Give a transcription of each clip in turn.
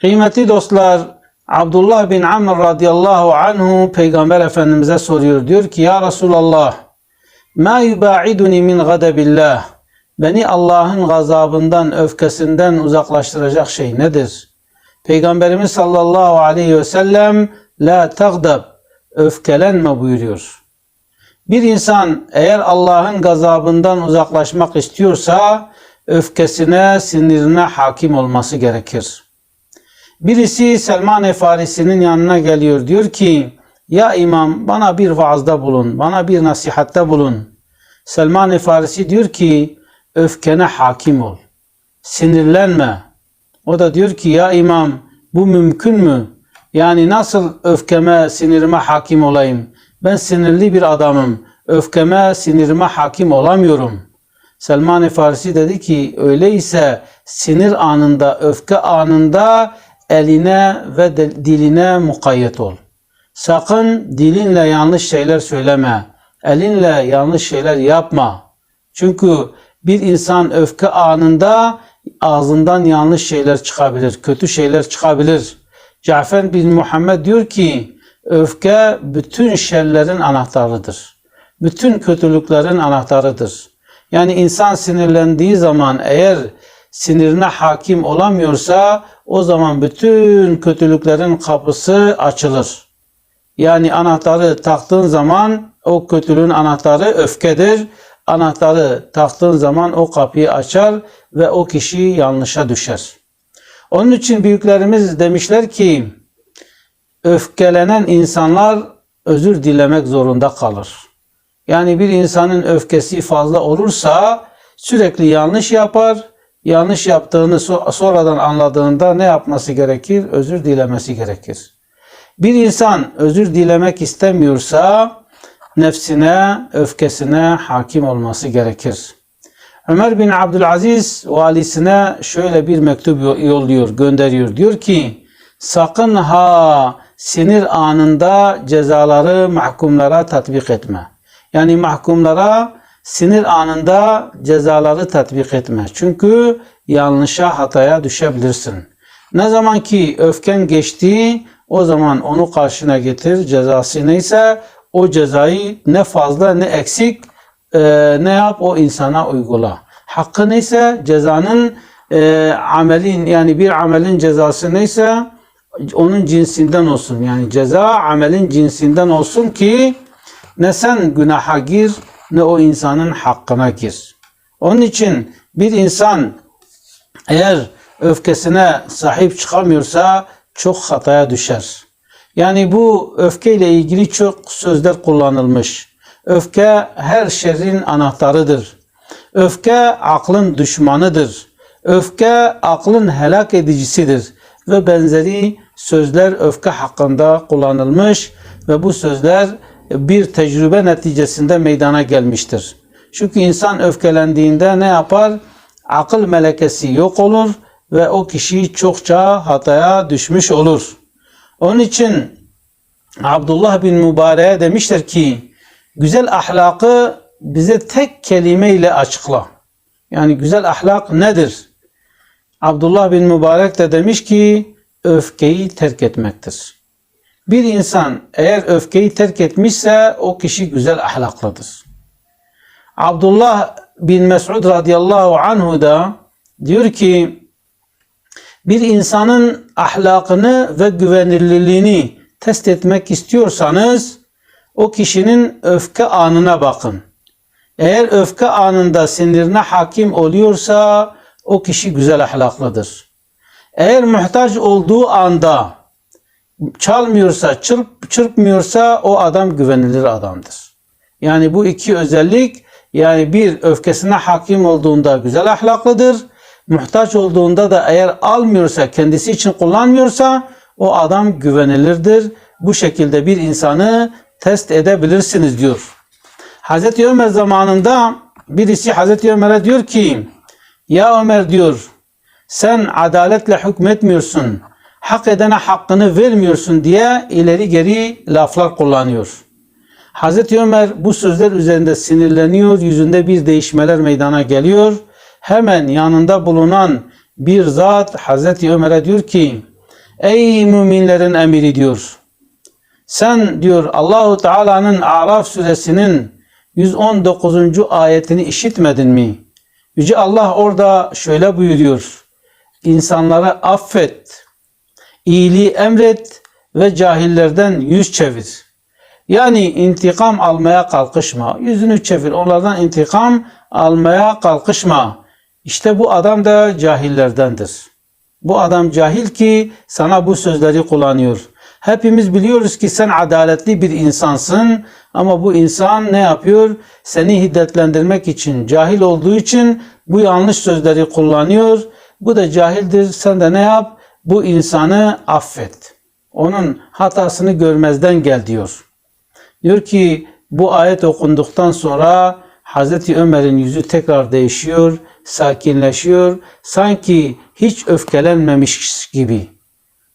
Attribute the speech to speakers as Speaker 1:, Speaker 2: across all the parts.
Speaker 1: Kıymetli dostlar, Abdullah bin Amr radıyallahu anhu Peygamber Efendimiz'e soruyor. Diyor ki ya Resulallah ma yubaiduni min gadabillah beni Allah'ın gazabından, öfkesinden uzaklaştıracak şey nedir? Peygamberimiz sallallahu aleyhi ve sellem la tagdab öfkelenme buyuruyor. Bir insan eğer Allah'ın gazabından uzaklaşmak istiyorsa öfkesine, sinirine hakim olması gerekir. Birisi Selman-ı Farisi'nin yanına geliyor diyor ki ya imam bana bir vaazda bulun, bana bir nasihatte bulun. Selman-ı Farisi diyor ki öfkene hakim ol. Sinirlenme. O da diyor ki ya imam bu mümkün mü? Yani nasıl öfkeme, sinirime hakim olayım? Ben sinirli bir adamım. Öfkeme, sinirime hakim olamıyorum. Selman-ı Farisi dedi ki öyleyse sinir anında, öfke anında eline ve diline mukayyet ol. Sakın dilinle yanlış şeyler söyleme. Elinle yanlış şeyler yapma. Çünkü bir insan öfke anında ağzından yanlış şeyler çıkabilir, kötü şeyler çıkabilir. Cafer bin Muhammed diyor ki öfke bütün şerlerin anahtarıdır. Bütün kötülüklerin anahtarıdır. Yani insan sinirlendiği zaman eğer sinirine hakim olamıyorsa o zaman bütün kötülüklerin kapısı açılır. Yani anahtarı taktığın zaman o kötülüğün anahtarı öfkedir. Anahtarı taktığın zaman o kapıyı açar ve o kişi yanlışa düşer. Onun için büyüklerimiz demişler ki öfkelenen insanlar özür dilemek zorunda kalır. Yani bir insanın öfkesi fazla olursa sürekli yanlış yapar. Yanlış yaptığını so- sonradan anladığında ne yapması gerekir? Özür dilemesi gerekir. Bir insan özür dilemek istemiyorsa nefsine, öfkesine hakim olması gerekir. Ömer bin Abdülaziz valisine şöyle bir mektup yo- yolluyor, gönderiyor. Diyor ki sakın ha sinir anında cezaları mahkumlara tatbik etme. Yani mahkumlara sinir anında cezaları tatbik etme. Çünkü yanlışa hataya düşebilirsin. Ne zaman ki öfken geçti o zaman onu karşına getir. Cezası neyse o cezayı ne fazla ne eksik e, ne yap o insana uygula. Hakkı neyse cezanın e, amelin yani bir amelin cezası neyse onun cinsinden olsun. Yani ceza amelin cinsinden olsun ki ne sen günaha gir ne o insanın hakkına gir. Onun için bir insan eğer öfkesine sahip çıkamıyorsa çok hataya düşer. Yani bu öfkeyle ilgili çok sözler kullanılmış. Öfke her şerrin anahtarıdır. Öfke aklın düşmanıdır. Öfke aklın helak edicisidir ve benzeri sözler öfke hakkında kullanılmış ve bu sözler bir tecrübe neticesinde meydana gelmiştir. Çünkü insan öfkelendiğinde ne yapar? Akıl melekesi yok olur ve o kişi çokça hataya düşmüş olur. Onun için Abdullah bin Mübarek'e demişler ki güzel ahlakı bize tek kelimeyle açıkla. Yani güzel ahlak nedir? Abdullah bin Mübarek de demiş ki öfkeyi terk etmektir. Bir insan eğer öfkeyi terk etmişse o kişi güzel ahlaklıdır. Abdullah bin Mesud radıyallahu anhu da diyor ki bir insanın ahlakını ve güvenilirliğini test etmek istiyorsanız o kişinin öfke anına bakın. Eğer öfke anında sinirine hakim oluyorsa o kişi güzel ahlaklıdır. Eğer muhtaç olduğu anda çalmıyorsa, çırp, çırpmıyorsa o adam güvenilir adamdır. Yani bu iki özellik yani bir öfkesine hakim olduğunda güzel ahlaklıdır. Muhtaç olduğunda da eğer almıyorsa, kendisi için kullanmıyorsa o adam güvenilirdir. Bu şekilde bir insanı test edebilirsiniz diyor. Hazreti Ömer zamanında birisi Hazreti Ömer'e diyor ki ya Ömer diyor sen adaletle hükmetmiyorsun. Hak edene hakkını vermiyorsun diye ileri geri laflar kullanıyor. Hazreti Ömer bu sözler üzerinde sinirleniyor, yüzünde bir değişmeler meydana geliyor. Hemen yanında bulunan bir zat Hazreti Ömer'e diyor ki Ey müminlerin emiri diyor. Sen diyor Allahu Teala'nın Araf suresinin 119. ayetini işitmedin mi? Yüce Allah orada şöyle buyuruyor. İnsanları affet, iyiliği emret ve cahillerden yüz çevir. Yani intikam almaya kalkışma. Yüzünü çevir. Onlardan intikam almaya kalkışma. İşte bu adam da cahillerdendir. Bu adam cahil ki sana bu sözleri kullanıyor. Hepimiz biliyoruz ki sen adaletli bir insansın ama bu insan ne yapıyor? Seni hiddetlendirmek için, cahil olduğu için bu yanlış sözleri kullanıyor. Bu da cahildir. Sen de ne yap? Bu insanı affet. Onun hatasını görmezden gel diyor. Diyor ki bu ayet okunduktan sonra Hazreti Ömer'in yüzü tekrar değişiyor, sakinleşiyor. Sanki hiç öfkelenmemiş gibi.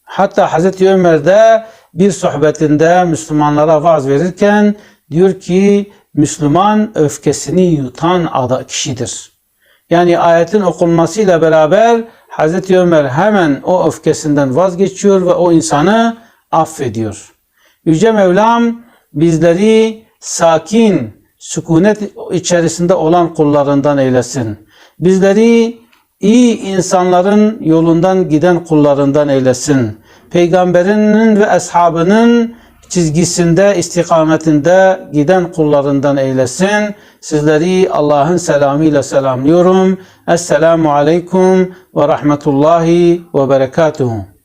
Speaker 1: Hatta Hazreti Ömer de bir sohbetinde Müslümanlara vaaz verirken diyor ki Müslüman öfkesini yutan kişidir. Yani ayetin okunmasıyla beraber Hazreti Ömer hemen o öfkesinden vazgeçiyor ve o insanı affediyor. Yüce Mevlam bizleri sakin, sükunet içerisinde olan kullarından eylesin. Bizleri iyi insanların yolundan giden kullarından eylesin. Peygamberinin ve ashabının çizgisinde, istikametinde giden kullarından eylesin. Sizleri Allah'ın selamıyla selamlıyorum. Esselamu aleyküm ve rahmetullahi ve berekatuhu.